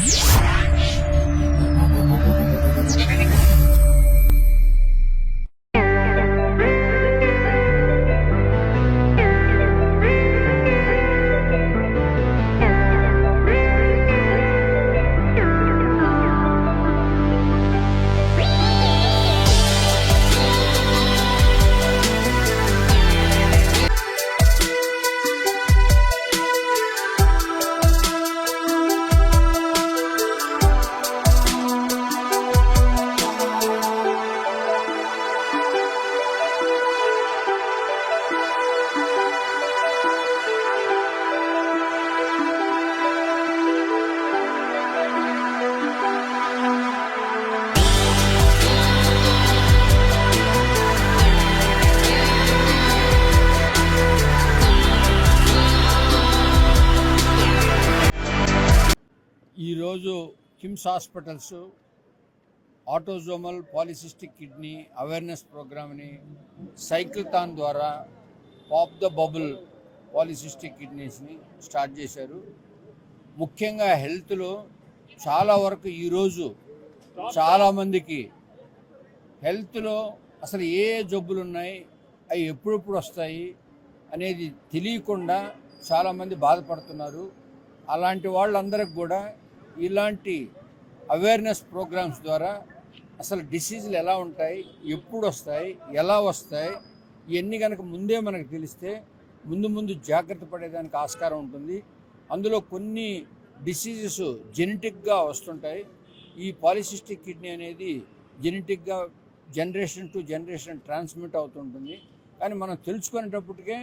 Podcast. ఈరోజు KIMS hospitals autosomal polycystic kidney awareness ప్రోగ్రామ్ని cyclothon ద్వారా పాప్ ద బబుల్ పాలిసిస్టిక్ కిడ్నీస్ని స్టార్ట్ చేశారు. ముఖ్యంగా హెల్త్లో చాలా వరకు ఈరోజు చాలామందికి హెల్త్లో అసలు ఏ ఏ జబ్బులు ఉన్నాయి అవి ఎప్పుడెప్పుడు వస్తాయి అనేది తెలియకుండా చాలామంది బాధపడుతున్నారు. అలాంటి వాళ్ళందరికి కూడా ఇలాంటి అవేర్నెస్ ప్రోగ్రామ్స్ ద్వారా అసలు డిసీజులు ఎలా ఉంటాయి ఎప్పుడు వస్తాయి ఎలా వస్తాయి ఇవన్నీ కనుక ముందే మనకు తెలిస్తే ముందు ముందు జాగ్రత్త పడేదానికి ఆస్కారం ఉంటుంది. అందులో కొన్ని డిసీజెస్ జెనెటిక్గా వస్తుంటాయి. ఈ పాలిసిస్టిక్ కిడ్నీ అనేది జెనెటిక్గా జనరేషన్ టు జనరేషన్ ట్రాన్స్మిట్ అవుతుంటుంది. కానీ మనం తెలుసుకునేటప్పటికే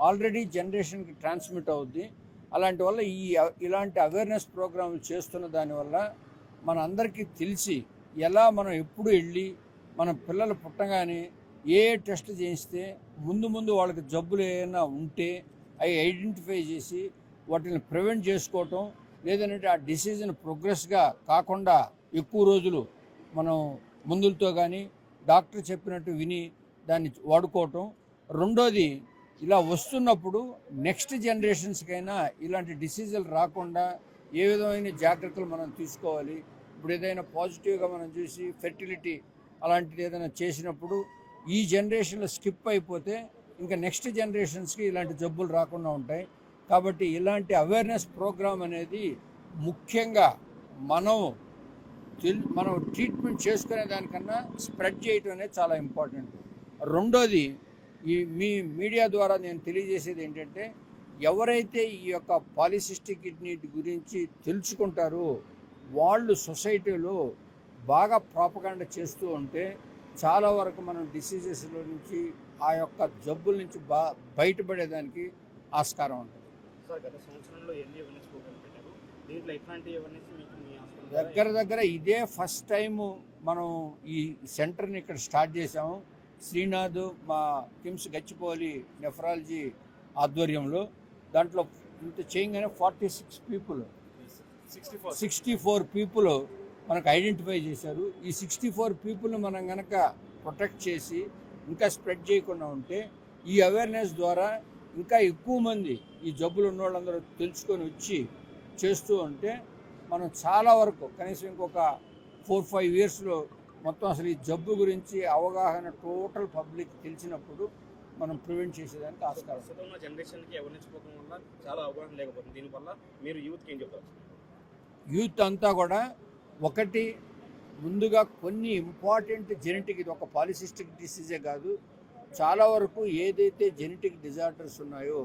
ఆల్రెడీ జనరేషన్కి ట్రాన్స్మిట్ అవుద్ది. అలాంటి వల్ల ఈ ఇలాంటి అవేర్నెస్ ప్రోగ్రాం చేస్తున్న దానివల్ల మన అందరికీ తెలిసి ఎలా మనం ఎప్పుడు వెళ్ళి మన పిల్లలు పుట్టగానే ఏ ఏ టెస్ట్ చేయిస్తే ముందు ముందు వాళ్ళకి జబ్బులు ఏమైనా ఉంటే అవి ఐడెంటిఫై చేసి వాటిని ప్రివెంట్ చేసుకోవటం లేదంటే ఆ డిసీజ్ని ప్రోగ్రెస్గా కాకుండా ఎక్కువ రోజులు మనం మందులతో కానీ డాక్టర్ చెప్పినట్టు విని దాన్ని వాడుకోవటం. రెండోది ఇలా వస్తున్నప్పుడు నెక్స్ట్ జనరేషన్స్కైనా ఇలాంటి డిసీజులు రాకుండా ఏ విధమైన జాగ్రత్తలు మనం తీసుకోవాలి? ఇప్పుడు ఏదైనా పాజిటివ్గా మనం చూసి ఫెర్టిలిటీ అలాంటిది ఏదైనా చేసినప్పుడు ఈ జనరేషన్లో స్కిప్ అయిపోతే ఇంకా నెక్స్ట్ జనరేషన్స్కి ఇలాంటి జబ్బులు రాకుండా ఉంటాయి. కాబట్టి ఇలాంటి అవేర్నెస్ ప్రోగ్రామ్ అనేది ముఖ్యంగా మనం మనం ట్రీట్మెంట్ చేసుకునే దానికన్నా స్ప్రెడ్ చేయటం అనేది చాలా ఇంపార్టెంట్. రెండోది ఈ మీ మీడియా ద్వారా నేను తెలియజేసేది ఏంటంటే ఎవరైతే ఈ యొక్క పాలిసిస్టిక్ కిడ్నీ గురించి తెలుసుకుంటారో వాళ్ళు సొసైటీలో బాగా ప్రాపకాండ చేస్తూ ఉంటే చాలా వరకు మనం డిసీజెస్లో నుంచి ఆ యొక్క జబ్బుల నుంచి బా బయటపడేదానికి ఆస్కారం ఉంటుంది. సార్ గత సంవత్సరంలో ఎన్ని అవేర్నెస్ ప్రోగ్రామ్ పెట్టారు? దీంట్లో ఎట్లాంటి అవేర్నెస్ మీకు మీ హాస్పిటల్ ద్వారా దగ్గర దగ్గర ఇదే ఫస్ట్ టైము మనం ఈ సెంటర్ని ఇక్కడ స్టార్ట్ చేసాము శ్రీనాథ్ మా కిమ్స్ గచ్చిపోలి నెఫ్రాలజీ ఆధ్వర్యంలో దాంట్లో ఇంత చేయగానే forty six people sixty four sixty four people మనకు ఐడెంటిఫై చేశారు. ఈ సిక్స్టీ ఫోర్ పీపుల్ని మనం కనుక ప్రొటెక్ట్ చేసి ఇంకా స్ప్రెడ్ చేయకుండా ఉంటే ఈ అవేర్నెస్ ద్వారా ఇంకా ఎక్కువ మంది ఈ జబ్బులు ఉన్న వాళ్ళందరూ తెలుసుకొని వచ్చి చేస్తూ ఉంటే మనం చాలా వరకు కనీసం ఇంకొక ఫోర్ ఫైవ్ ఇయర్స్లో మొత్తం అసలు ఈ జబ్బు గురించి అవగాహన టోటల్ పబ్లిక్ తెలిసినప్పుడు మనం ప్రివెంట్ చేసేదానికి ఆస్కారం. ప్రస్తుతం ఉన్న జనరేషన్కి అవేర్నెస్ ప్రోగ్రామ్ వల్ల చాలా అవగాహన లేకపోతుంది. దీనివల్ల మీరు యూత్కి ఏం చెప్తారు యూత్ అంతా కూడా ఒకటి ముందుగా కొన్ని ఇంపార్టెంట్ జెనెటిక్ ఇది ఒక పాలిసిస్టిక్ డిసీజే కాదు. చాలా వరకు ఏదైతే జెనెటిక్ డిజార్డర్స్ ఉన్నాయో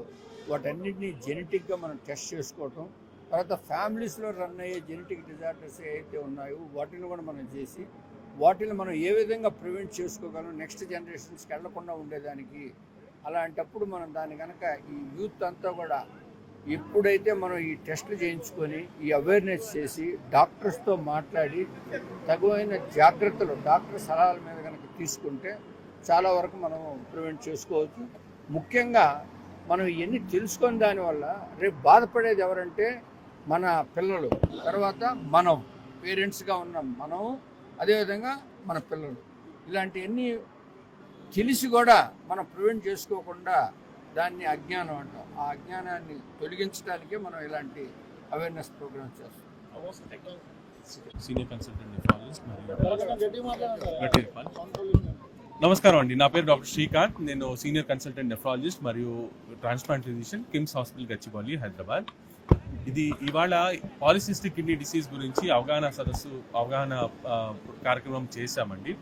వాటన్నిటిని జెనెటిక్గా మనం టెస్ట్ చేసుకోవటం తర్వాత ఫ్యామిలీస్లో రన్ అయ్యే జెనెటిక్ డిజార్డర్స్ ఏవైతే ఉన్నాయో వాటిని కూడా మనం చేసి వాటిని మనం ఏ విధంగా ప్రివెంట్ చేసుకోగలం నెక్స్ట్ జనరేషన్స్కి వెళ్ళకుండా ఉండేదానికి అలాంటప్పుడు మనం దాన్ని కనుక ఈ యూత్ అంతా కూడా ఎప్పుడైతే మనం ఈ టెస్టులు చేయించుకొని ఈ అవేర్నెస్ చేసి డాక్టర్స్తో మాట్లాడి తగువైన జాగ్రత్తలు డాక్టర్ సలహాల మీద కనుక తీసుకుంటే చాలా వరకు మనం ప్రివెంట్ చేసుకోవచ్చు. ముఖ్యంగా మనం ఇవన్నీ తెలుసుకొని దానివల్ల రేపు బాధపడేది ఎవరంటే మన పిల్లలు తర్వాత మనం పేరెంట్స్గా ఉన్న మనం అదేవిధంగా మన పిల్లలు. ఇలాంటివన్నీ తెలిసి కూడా మనం ప్రివెంట్ చేసుకోకుండా దాన్ని అజ్ఞానం అంటాం. ఆ అజ్ఞానాన్ని తొలగించడానికే మనం ఇలాంటి అవేర్నెస్ ప్రోగ్రామ్స్ చేస్తాం. సీనియర్ కన్సల్టెంట్ నమస్కారం అండి. నా పేరు డాక్టర్ శ్రీకాంత్. నేను సీనియర్ కన్సల్టెంట్ నెఫ్రాలజిస్ట్ మరియు transplant physician KIMS hospital Gachibowli Hyderabad ఇది ఇవాళ పాలిసిస్టిక్ కిడ్నీ డిసీజ్ గురించి అవగాహన సదస్సు అవగాహన కార్యక్రమం చేశామండి.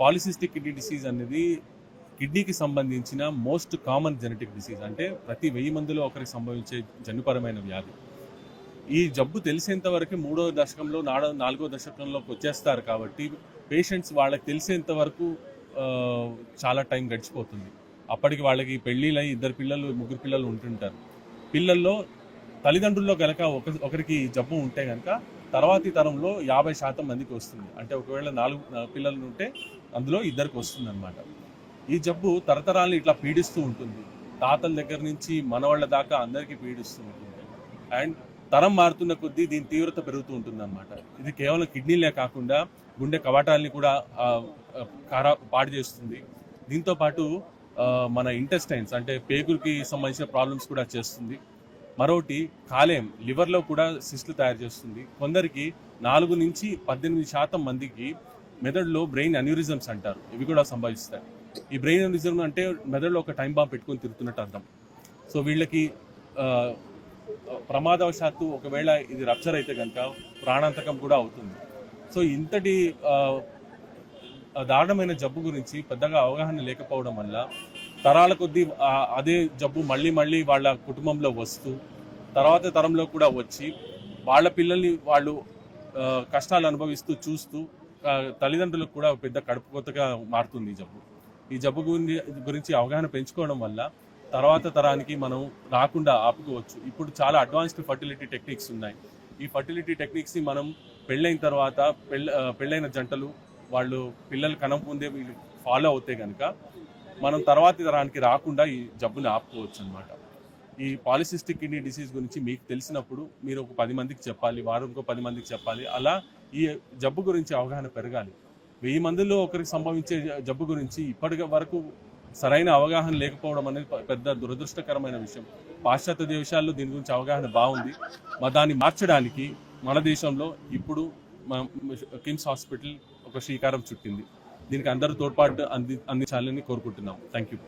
పాలిసిస్టిక్ కిడ్నీ డిసీజ్ అనేది కిడ్నీకి సంబంధించిన మోస్ట్ కామన్ జెనెటిక్ డిసీజ్ అంటే ప్రతి వెయ్యి మందిలో ఒకరికి సంభవించే జన్యుపరమైన వ్యాధి. ఈ జబ్బు తెలిసేంత వరకు మూడో దశకంలో నాడో నాలుగో దశకంలోకి వచ్చేస్తారు కాబట్టి పేషెంట్స్ వాళ్ళకి తెలిసేంత వరకు చాలా టైం గడిచిపోతుంది. అప్పటికి వాళ్ళకి పెళ్ళిళ్ళై ఇద్దరు పిల్లలు ముగ్గురు పిల్లలు ఉంటుంటారు. పిల్లల్లో తల్లిదండ్రుల్లో కనుక ఒక ఒకరికి జబ్బు ఉంటే కనుక తర్వాతి తరంలో యాభై శాతం మందికి వస్తుంది. అంటే ఒకవేళ నాలుగు పిల్లలు ఉంటే అందులో ఇద్దరికి వస్తుంది అనమాట ఈ జబ్బు తరతరాలను ఇట్లా పీడిస్తూ ఉంటుంది. తాతల దగ్గర నుంచి మనవాళ్ళ దాకా అందరికీ పీడిస్తూ ఉంటుంది. అండ్ తరం మారుతున్న కొద్దీ దీని తీవ్రత పెరుగుతూ ఉంటుంది అనమాట ఇది కేవలం కిడ్నీలే కాకుండా గుండె కవాటాలని కూడా కారా ఖరా పాడు చేస్తుంది. దీంతో పాటు మన ఇంటెస్టైన్స్ అంటే పేగులకి సంబంధించిన ప్రాబ్లమ్స్ కూడా చేస్తుంది. మరొకటి కాలేయం లివర్లో కూడా సిస్ట్లు తయారు చేస్తుంది. కొందరికి నాలుగు నుంచి పద్దెనిమిది శాతం మందికి మెదడులో బ్రెయిన్ అన్యూరిజమ్స్ అంటారు. ఇవి కూడా సంభవిస్తాయి. ఈ బ్రెయిన్ అన్యూరిజం అంటే మెదడులో ఒక టైం బాంబ్ పెట్టుకొని తిరుగుతున్నట్టు అర్థం. సో వీళ్ళకి ప్రమాదవశాత్తు ఒకవేళ ఇది రప్చర్ అయితే కనుక ప్రాణాంతకం కూడా అవుతుంది. సో ఇంతటి దారుణమైన జబ్బు గురించి పెద్దగా అవగాహన లేకపోవడం వల్ల తరాల కొద్దీ అదే జబ్బు మళ్ళీ మళ్ళీ వాళ్ళ కుటుంబంలో వస్తూ తర్వాత తరంలో కూడా వచ్చి వాళ్ళ పిల్లల్ని వాళ్ళు కష్టాలు అనుభవిస్తూ చూస్తూ తల్లిదండ్రులకు కూడా పెద్ద కడుపు కొత్తగా మారుతుంది ఈ జబ్బు. ఈ జబ్బు గురించి గురించి అవగాహన పెంచుకోవడం వల్ల తర్వాత తరానికి మనం రాకుండా ఆపుకోవచ్చు. ఇప్పుడు చాలా అడ్వాన్స్డ్ ఫర్టిలిటీ టెక్నిక్స్ ఉన్నాయి. ఈ ఫర్టిలిటీ టెక్నిక్స్ని మనం పెళ్ళైన తర్వాత పెళ్ళ పెళ్ళైన జంటలు వాళ్ళు పిల్లలు కనకముందే వీళ్ళు ఫాలో అవుతే కనుక మనం తర్వాతి తరానికి రాకుండా ఈ జబ్బుని ఆపుకోవచ్చు అనమాట ఈ పాలిసిస్టిక్ కిడ్నీ డిసీజ్ గురించి మీకు తెలిసినప్పుడు మీరు ఒక పది మందికి చెప్పాలి వారు ఇంకో పది మందికి చెప్పాలి అలా ఈ జబ్బు గురించి అవగాహన పెరగాలి. వెయ్యి మందిలో ఒకరికి సంభవించే జబ్బు గురించి ఇప్పటి వరకు సరైన అవగాహన లేకపోవడం అనేది పెద్ద దురదృష్టకరమైన విషయం. పాశ్చాత్య దేశాల్లో దీని గురించి అవగాహన బాగుంది. మా దాన్ని మార్చడానికి మన దేశంలో ఇప్పుడు కిమ్స్ హాస్పిటల్ ఒక శ్రీకారం చుట్టింది. దీనికి అందరూ తోడ్పాటు అంది అందించాలని కోరుకుంటున్నాం. Thank you